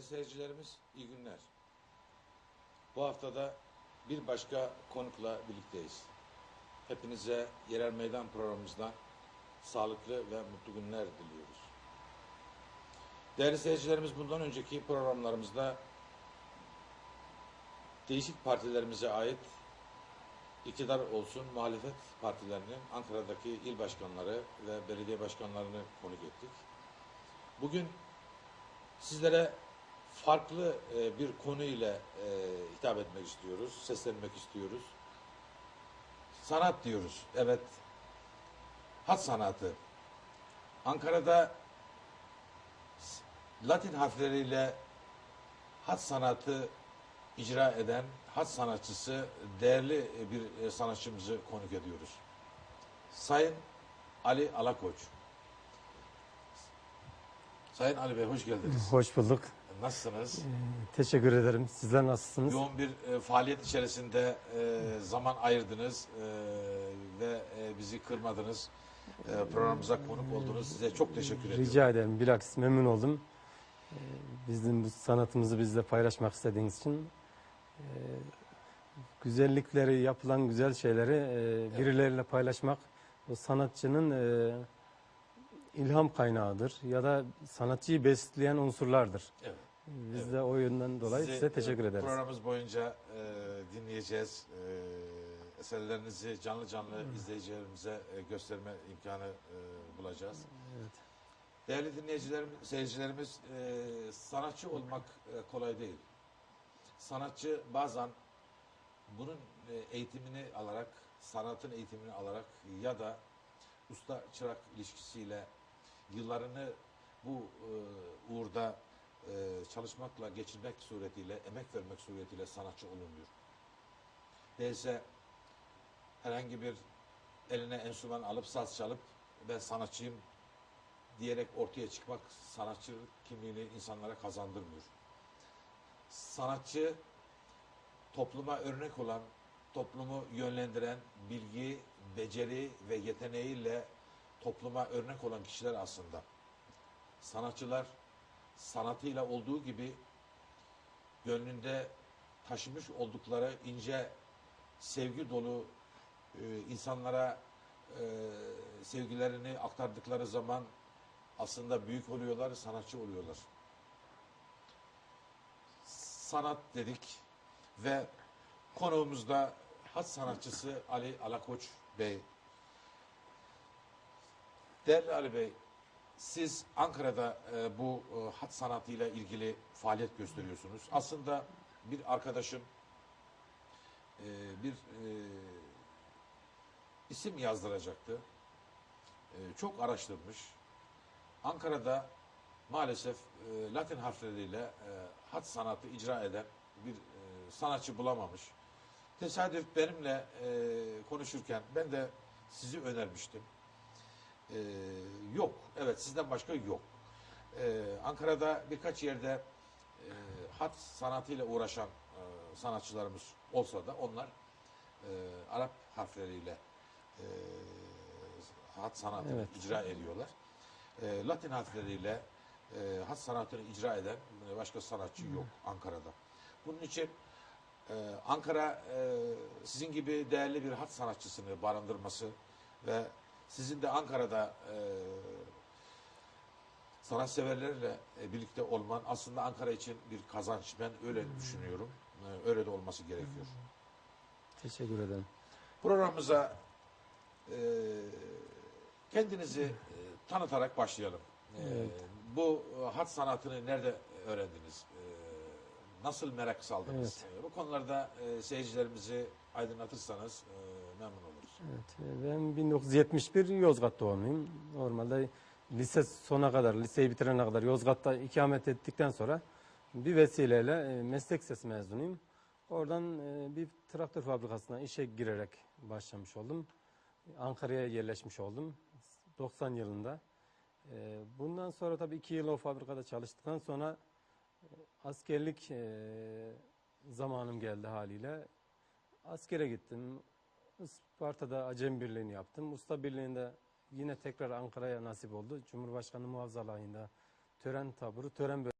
seyircilerimiz iyi günler. Bu haftada bir başka konukla birlikteyiz. Hepinize yerel meydan programımızdan sağlıklı ve mutlu günler diliyoruz. Değerli seyircilerimiz bundan önceki programlarımızda değişik partilerimize ait iktidar olsun muhalefet partilerinin Ankara'daki il başkanları ve belediye başkanlarını konuk ettik. Bugün sizlere farklı e, bir konu ile e, hitap etmek istiyoruz, seslenmek istiyoruz. Sanat diyoruz, evet. Hat sanatı. Ankara'da Latin harfleriyle hat sanatı icra eden hat sanatçısı değerli bir e, sanatçımızı konuk ediyoruz. Sayın Ali Alakoç. Sayın Ali Bey hoş geldiniz. Hoş bulduk. Nasılsınız? Teşekkür ederim. Sizler nasılsınız? Yoğun bir e, faaliyet içerisinde e, zaman ayırdınız e, ve e, bizi kırmadınız. E, programımıza konuk oldunuz. Size çok teşekkür ediyorum. Rica ederim. Bilakis memnun oldum. Ee, Bizim bu sanatımızı bizle paylaşmak istediğiniz için ee, güzellikleri, yapılan güzel şeyleri ee, birileriyle paylaşmak o sanatçının ee, ilham kaynağıdır ya da sanatçıyı besleyen unsurlardır. Evet. Biz Evet. de o yönden dolayı Sizi, size teşekkür e, ederiz. Programımız boyunca e, dinleyeceğiz. E, eserlerinizi canlı canlı izleyicilerimize e, gösterme imkanı e, bulacağız. Evet. Değerli dinleyicilerim, seyircilerimiz, e, sanatçı olmak e, kolay değil. Sanatçı bazen bunun e, eğitimini alarak, sanatın eğitimini alarak ya da usta çırak ilişkisiyle yıllarını bu e, uğurda e, çalışmakla geçirmek suretiyle, emek vermek suretiyle sanatçı olunmuyor. Değilse herhangi bir eline enstrüman alıp saz çalıp ben sanatçıyım diyerek ortaya çıkmak sanatçı kimliğini insanlara kazandırmıyor. Sanatçı topluma örnek olan, toplumu yönlendiren bilgi, beceri ve yeteneğiyle topluma örnek olan kişiler aslında. Sanatçılar sanatıyla olduğu gibi gönlünde taşımış oldukları ince sevgi dolu e, insanlara e, sevgilerini aktardıkları zaman aslında büyük oluyorlar, sanatçı oluyorlar. Sanat dedik ve konuğumuzda hat sanatçısı Ali Alakoç Bey. Değerli Ali Bey, siz Ankara'da e, bu e, hat sanatıyla ilgili faaliyet gösteriyorsunuz. Aslında bir arkadaşım e, bir e, isim yazdıracaktı. E, çok araştırmış. Ankara'da maalesef e, Latin harfleriyle e, hat sanatı icra eden bir e, sanatçı bulamamış. Tesadüf benimle e, konuşurken ben de sizi önermiştim. E, yok, evet sizden başka yok. E, Ankara'da birkaç yerde e, hat sanatıyla uğraşan e, sanatçılarımız olsa da onlar e, Arap harfleriyle e, hat sanatını Evet. icra ediyorlar. E, Latin harfleriyle e, hat sanatını icra eden başka sanatçı yok Ankara'da. Bunun için e, Ankara e, sizin gibi değerli bir hat sanatçısını barındırması ve sizin de Ankara'da e, sanatseverlerle e, birlikte olman aslında Ankara için bir kazanç. Ben öyle düşünüyorum. E, öyle de olması gerekiyor. Teşekkür ederim. Programımıza e, kendinizi e, tanıtarak başlayalım. E, Evet. Bu hat sanatını nerede öğrendiniz? E, nasıl merak saldınız? E, bu konularda e, seyircilerimizi aydınlatırsanız e, memnun oluruz. Evet, e, ben 1971 Yozgat doğumluyum. Normalde lise sona kadar, liseyi bitirene kadar Yozgat'ta ikamet ettikten sonra bir vesileyle e, meslek lisesi mezunuyum. Oradan e, bir traktör fabrikasına işe girerek başlamış oldum. Ankara'ya yerleşmiş oldum 90 yılında. Bundan sonra tabii iki yıl o fabrikada çalıştıktan sonra askerlik zamanım geldi haliyle. Askere gittim. Isparta'da Acem Birliği'ni yaptım. Usta Birliği'nde yine tekrar Ankara'ya nasip oldu. Cumhurbaşkanı muhafızalığında tören taburu, tören